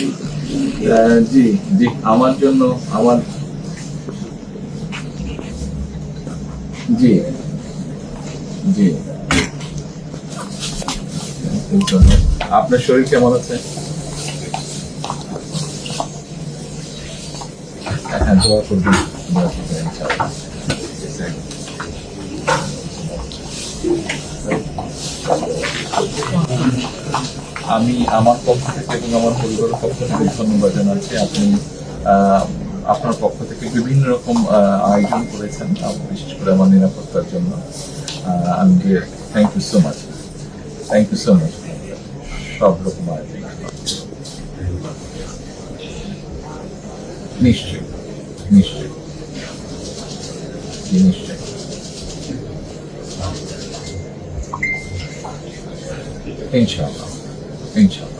জি জি, আমার জন্য, আমার জি জি আপনার শরীর কেমন আছে? হ্যাঁ দোয়া করবেন। দোয়া করবেন আমি আমার পক্ষ থেকে এবং আমার পরিবারের পক্ষ থেকে ধন্যবাদ জানাচ্ছি। আপনি আপনার পক্ষ থেকে বিভিন্ন রকম আয়োজন করেছেন বিশেষ করে আমার নিরাপত্তার জন্য। আমি thank you so much thank you so much সব রকম আয়োজন। জি, নিশ্চয়ই। ইনশাআল্লাহ। ইনশাআল্লাহ